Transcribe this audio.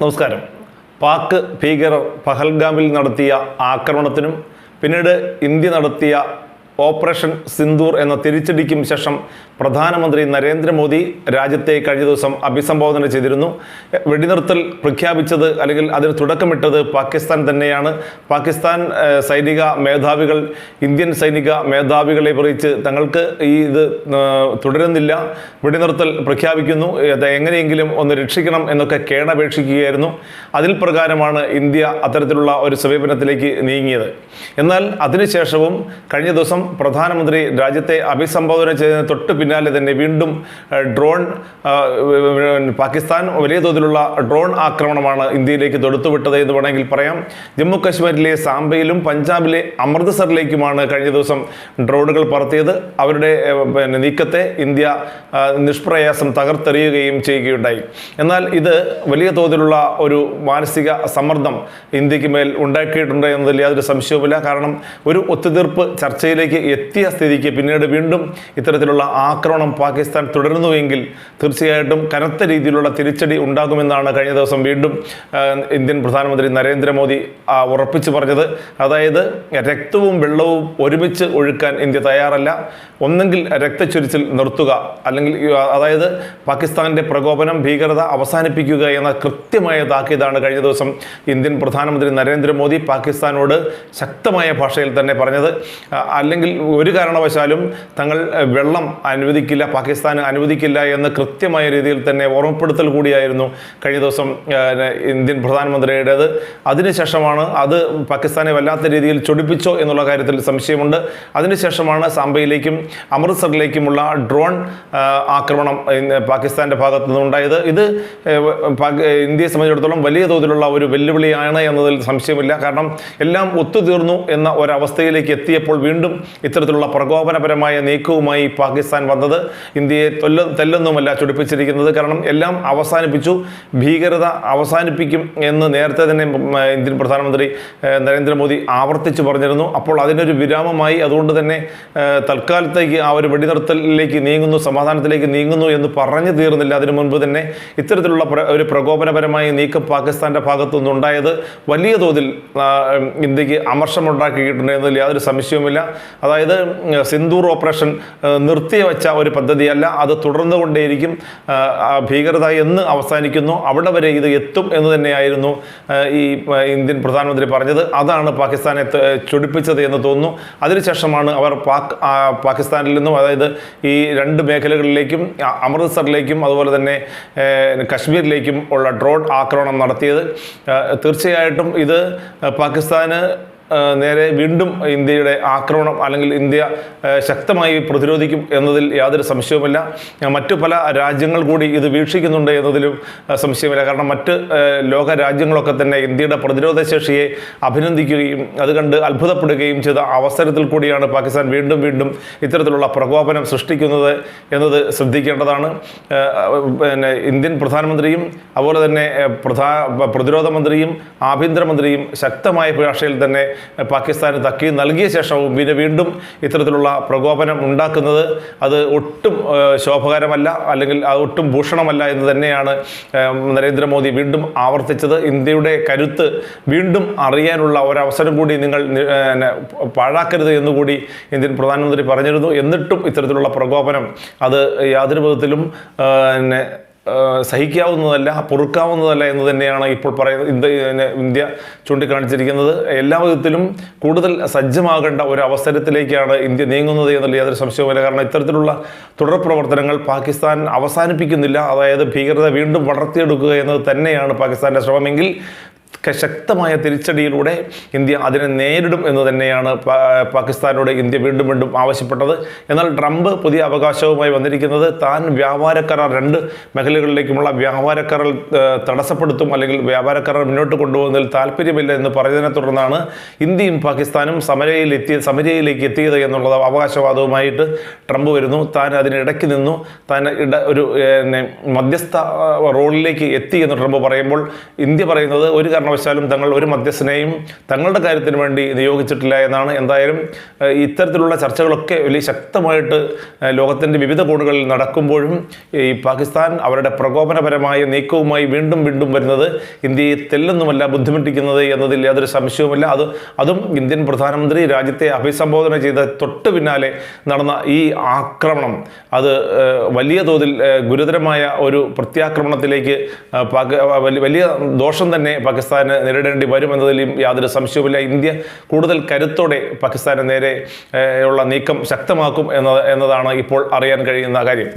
നമസ്കാരം. പാക് ഭീകരർ പഹൽഗാമിൽ നടത്തിയ ആക്രമണത്തിനും പിന്നീട് ഇന്ത്യ നടത്തിയ ഓപ്പറേഷൻ സിന്ദൂർ എന്ന തിരിച്ചടിക്കും ശേഷം പ്രധാനമന്ത്രി നരേന്ദ്രമോദി രാജ്യത്തെ കഴിഞ്ഞ ദിവസം അഭിസംബോധന ചെയ്തിരുന്നു. വെടിനിർത്തൽ പ്രഖ്യാപിച്ചത് അല്ലെങ്കിൽ അതിന് തുടക്കമിട്ടത് പാകിസ്ഥാൻ തന്നെയാണ്. പാകിസ്ഥാൻ സൈനിക മേധാവികൾ ഇന്ത്യൻ സൈനിക മേധാവികളെ കുറിച്ച് തങ്ങൾക്ക് ഈ ഇത് തുടരുന്നില്ല. വെടിനിർത്തൽ പ്രഖ്യാപിക്കുന്നു. എങ്ങനെയെങ്കിലും ഒന്ന് രക്ഷിക്കണം എന്നൊക്കെ കേണപേക്ഷിക്കുകയായിരുന്നു. അതിൽ പ്രകാരമാണ് ഇന്ത്യ അത്തരത്തിലുള്ള ഒരു സമീപനത്തിലേക്ക് നീങ്ങിയത്. എന്നാൽ അതിനുശേഷവും കഴിഞ്ഞ ദിവസം പ്രധാനമന്ത്രി രാജ്യത്തെ അഭിസംബോധന ചെയ്തതിന് തൊട്ട് പിന്നാലെ തന്നെ വീണ്ടും ഡ്രോൺ പാകിസ്ഥാൻ വലിയ തോതിലുള്ള ഡ്രോൺ ആക്രമണമാണ് ഇന്ത്യയിലേക്ക് തൊടുത്തുവിട്ടത് എന്ന് വേണമെങ്കിൽ പറയാം. ജമ്മു കാശ്മീരിലെ സാംബയിലും പഞ്ചാബിലെ അമൃത്സറിലേക്കുമാണ് കഴിഞ്ഞ ദിവസം ഡ്രോണുകൾ പറത്തിയത്. അവരുടെ പിന്നെ നീക്കത്തെ ഇന്ത്യ നിഷ്പ്രയാസം തകർത്തെറിയുകയും ചെയ്യുകയുണ്ടായി. എന്നാൽ ഇത് വലിയ തോതിലുള്ള ഒരു മാനസിക സമ്മർദ്ദം ഇന്ത്യയ്ക്ക് മേൽ ഉണ്ടാക്കിയിട്ടുണ്ട് എന്നതിൽ യാതൊരു സംശയവുമില്ല. കാരണം ഒരു ഒത്തുതീർപ്പ് ചർച്ചയിലേക്ക് എത്തിയ സ്ഥിതിക്ക് പിന്നീട് വീണ്ടും ഇത്തരത്തിലുള്ള ആക്രമണം പാകിസ്ഥാൻ തുടരുന്നുവെങ്കിൽ തീർച്ചയായിട്ടും കനത്ത രീതിയിലുള്ള തിരിച്ചടി ഉണ്ടാകുമെന്നാണ് കഴിഞ്ഞ ദിവസം വീണ്ടും ഇന്ത്യൻ പ്രധാനമന്ത്രി നരേന്ദ്രമോദി ഉറപ്പിച്ചു പറഞ്ഞത്. അതായത് രക്തവും വെള്ളവും ഒരുമിച്ച് ഒഴുക്കാൻ ഇന്ത്യ തയ്യാറല്ല. ഒന്നെങ്കിൽ രക്തച്ചൊരിച്ചിൽ നിർത്തുക. അല്ലെങ്കിൽ അതായത് പാകിസ്ഥാന്റെ പ്രകോപനം ഭീകരത അവസാനിപ്പിക്കുക എന്ന കൃത്യമായ താക്കീതാണ് കഴിഞ്ഞ ദിവസം ഇന്ത്യൻ പ്രധാനമന്ത്രി നരേന്ദ്രമോദി പാകിസ്ഥാനോട് ശക്തമായ ഭാഷയിൽ തന്നെ പറഞ്ഞത്. ആ, അല്ലെങ്കിൽ ഒരു കാരണവശാലും തങ്ങൾ വെള്ളം അനുവദിക്കില്ല പാകിസ്ഥാൻ അനുവദിക്കില്ല എന്ന് കൃത്യമായ രീതിയിൽ തന്നെ ഓർമ്മപ്പെടുത്തൽ കൂടിയായിരുന്നു കഴിഞ്ഞ ദിവസം ഇന്ത്യൻ പ്രധാനമന്ത്രിയുടേത്. അതിനുശേഷമാണ് അത് പാകിസ്ഥാനെ വല്ലാത്ത രീതിയിൽ ചൊടിപ്പിച്ചോ എന്നുള്ള കാര്യത്തിൽ സംശയമുണ്ട്. അതിനുശേഷമാണ് സാംബയിലേക്കും അമൃത്സറിലേക്കുമുള്ള ഡ്രോൺ ആക്രമണം പാകിസ്ഥാന്റെ ഭാഗത്തു നിന്നുണ്ടായത്. ഇത് ഇന്ത്യയെ സംബന്ധിച്ചിടത്തോളം വലിയ തോതിലുള്ള ഒരു വെല്ലുവിളിയാണ് എന്നതിൽ സംശയമില്ല. കാരണം എല്ലാം ഒത്തുതീർന്നു എന്ന ഒരവസ്ഥയിലേക്ക് എത്തിയപ്പോൾ വീണ്ടും ഇത്തരത്തിലുള്ള പ്രകോപനപരമായ നീക്കവുമായി പാകിസ്ഥാൻ വന്നത് ഇന്ത്യയെ തൊല്ല തെല്ലൊന്നുമല്ല ചുടിപ്പിച്ചിരിക്കുന്നത്. കാരണം എല്ലാം അവസാനിപ്പിച്ചു. ഭീകരത അവസാനിപ്പിക്കും എന്ന് നേരത്തെ തന്നെ ഇന്ത്യൻ പ്രധാനമന്ത്രി നരേന്ദ്രമോദി ആവർത്തിച്ചു പറഞ്ഞിരുന്നു. അപ്പോൾ അതിനൊരു വിരാമമായി അതുകൊണ്ട് തന്നെ തൽക്കാലത്തേക്ക് ആ ഒരു വെടിനിർത്തലിലേക്ക് നീങ്ങുന്നു സമാധാനത്തിലേക്ക് നീങ്ങുന്നു എന്ന് പറഞ്ഞു തീർന്നില്ല. അതിനു മുൻപ് തന്നെ ഇത്തരത്തിലുള്ള ഒരു പ്രകോപനപരമായ നീക്കം പാകിസ്ഥാന്റെ ഭാഗത്തു നിന്നുണ്ടായത് വലിയ തോതിൽ ഇന്ത്യയ്ക്ക് അമർഷമുണ്ടാക്കിയിട്ടുണ്ട് എന്നതിൽ യാതൊരു സംശയവുമില്ല. അതായത് സിന്ദൂർ ഓപ്പറേഷൻ നിർത്തി നിർത്തിവെച്ച ഒരു പദ്ധതിയല്ല അത് തുടർന്നുകൊണ്ടേയിരിക്കും ആ, ആ ഭീകരത എന്ന് അവസാനിക്കുന്നു. അവിടെ വരെ ഇത് എത്തും എന്ന് തന്നെയായിരുന്നു ഈ ഇന്ത്യൻ പ്രധാനമന്ത്രി പറഞ്ഞത്. അതാണ് പാകിസ്ഥാനെ ചൊടിപ്പിച്ചത് എന്ന് തോന്നുന്നു. അതിനുശേഷമാണ് അവർ പാക് പാകിസ്ഥാനിൽ നിന്നും അതായത് ഈ രണ്ട് മേഖലകളിലേക്കും അമൃത്സറിലേക്കും അതുപോലെ തന്നെ കശ്മീരിലേക്കും ഉള്ള ഡ്രോൺ ആക്രമണം നടത്തിയത്. തീർച്ചയായിട്ടും ഇത് പാകിസ്ഥാന് നേരെ വീണ്ടും ഇന്ത്യയുടെ ആക്രമണം അല്ലെങ്കിൽ ഇന്ത്യ ശക്തമായി പ്രതിരോധിക്കും എന്നതിൽ യാതൊരു സംശയവുമില്ല. മറ്റു പല രാജ്യങ്ങൾ കൂടി ഇത് വീക്ഷിക്കുന്നുണ്ട് എന്നതിലും സംശയമില്ല. കാരണം മറ്റ് ലോക രാജ്യങ്ങളൊക്കെ തന്നെ ഇന്ത്യയുടെ പ്രതിരോധ ശേഷിയെ അഭിനന്ദിക്കുകയും അത് കണ്ട് അത്ഭുതപ്പെടുകയും ചെയ്ത അവസരത്തിൽ കൂടിയാണ് പാകിസ്ഥാൻ വീണ്ടും വീണ്ടും ഇത്തരത്തിലുള്ള പ്രകോപനം സൃഷ്ടിക്കുന്നത് എന്നത് ശ്രദ്ധിക്കേണ്ടതാണ്. പിന്നെ ഇന്ത്യൻ പ്രധാനമന്ത്രിയും അതുപോലെ തന്നെ പ്രധാ പ്രതിരോധ മന്ത്രിയും ആഭ്യന്തരമന്ത്രിയും ശക്തമായ ഭാഷയിൽ തന്നെ പാകിസ്ഥാന് തക്കി നൽകിയ ശേഷവും പിന്നെ വീണ്ടും ഇത്തരത്തിലുള്ള പ്രകോപനം ഉണ്ടാക്കുന്നത് അത് ഒട്ടും ശോഭകരമല്ല അല്ലെങ്കിൽ അത് ഒട്ടും ഭൂഷണമല്ല എന്ന് തന്നെയാണ് നരേന്ദ്രമോദി വീണ്ടും ആവർത്തിച്ചത്. ഇന്ത്യയുടെ കരുത്ത് വീണ്ടും അറിയാനുള്ള ഒരവസരം കൂടി നിങ്ങൾ പാഴാക്കരുത് എന്നുകൂടി ഇന്ത്യൻ പ്രധാനമന്ത്രി പറഞ്ഞിരുന്നു. എന്നിട്ടും ഇത്തരത്തിലുള്ള പ്രകോപനം അത് യാതൊരു വിധത്തിലും സഹിക്കാവുന്നതല്ല പൊറുക്കാവുന്നതല്ല എന്ന് തന്നെയാണ് ഇപ്പോൾ പറയുന്നത് ഇന്ത്യ ഇന്ത്യ ചൂണ്ടിക്കാണിച്ചിരിക്കുന്നത്. എല്ലാ വിധത്തിലും കൂടുതൽ സജ്ജമാകേണ്ട ഒരു അവസരത്തിലേക്കാണ് ഇന്ത്യ നീങ്ങുന്നത് എന്നുള്ള യാതൊരു സംശയവുമില്ല. കാരണം ഇത്തരത്തിലുള്ള തുടർ പ്രവർത്തനങ്ങൾ പാകിസ്ഥാൻ അവസാനിപ്പിക്കുന്നില്ല. അതായത് ഭീകരത വീണ്ടും വളർത്തിയെടുക്കുക എന്നത് തന്നെയാണ് പാകിസ്ഥാന്റെ ശ്രമമെങ്കിൽ ശക്തമായ തിരിച്ചടിയിലൂടെ ഇന്ത്യ അതിനെ നേരിടും എന്ന് തന്നെയാണ് പാകിസ്ഥാനോട് ഇന്ത്യ വീണ്ടും വീണ്ടും ആവശ്യപ്പെട്ടത്. എന്നാൽ ട്രംപ് പുതിയ അവകാശവുമായി വന്നിരിക്കുന്നത് താൻ വ്യാപാര കരാർ രണ്ട് മേഖലകളിലേക്കുമുള്ള വ്യാപാര കരാർ തടസ്സപ്പെടുത്തും അല്ലെങ്കിൽ വ്യാപാര കരാർ മുന്നോട്ട് കൊണ്ടുപോകുന്നതിൽ താല്പര്യമില്ല എന്ന് പറഞ്ഞതിനെ തുടർന്നാണ് ഇന്ത്യയും പാകിസ്ഥാനും സമരയിൽ എത്തിയ സമരയിലേക്ക് എത്തിയത് എന്നുള്ള അവകാശവാദവുമായിട്ട് ട്രംപ് വരുന്നു. താൻ അതിനിടയ്ക്ക് നിന്നു. താൻ ഇട ഒരു മധ്യസ്ഥ റോളിലേക്ക് എത്തി എന്ന് ട്രംപ് പറയുമ്പോൾ ഇന്ത്യ പറയുന്നത് ഒരു കാരണവശാലും കാരണവശാലും തങ്ങൾ ഒരു മധ്യസ്ഥനെയും തങ്ങളുടെ കാര്യത്തിന് വേണ്ടി നിയോഗിച്ചിട്ടില്ല എന്നാണ് എന്തായാലും ഇത്തരത്തിലുള്ള ചർച്ചകളൊക്കെ വലിയ ശക്തമായിട്ട് ലോകത്തിന്റെ വിവിധ കോണുകളിൽ നടക്കുമ്പോഴും ഈ പാകിസ്ഥാൻ അവരുടെ പ്രകോപനപരമായ നീക്കവുമായി വീണ്ടും വീണ്ടും വരുന്നത് ഇന്ത്യയെ തെല്ലൊന്നുമല്ല ബുദ്ധിമുട്ടിക്കുന്നത് എന്നതിൽ യാതൊരു സംശയവുമില്ല. അത് അതും ഇന്ത്യൻ പ്രധാനമന്ത്രി രാജ്യത്തെ അഭിസംബോധന ചെയ്ത തൊട്ട് പിന്നാലെ നടന്ന ഈ ആക്രമണം. അത് വലിയ തോതിൽ ഗുരുതരമായ ഒരു പ്രത്യാക്രമണത്തിലേക്ക് വലിയ ദോഷം തന്നെ പാകിസ്ഥാന് നേരിടേണ്ടി വരുമെന്നതിലും യാതൊരു സംശയവുമില്ല. ഇന്ത്യ കൂടുതൽ കരുത്തോടെ പാകിസ്ഥാന് നേരെ ഉള്ള നീക്കം ശക്തമാക്കും എന്ന എന്നതാണ് ഇപ്പോൾ അറിയാൻ കഴിയുന്ന കാര്യം.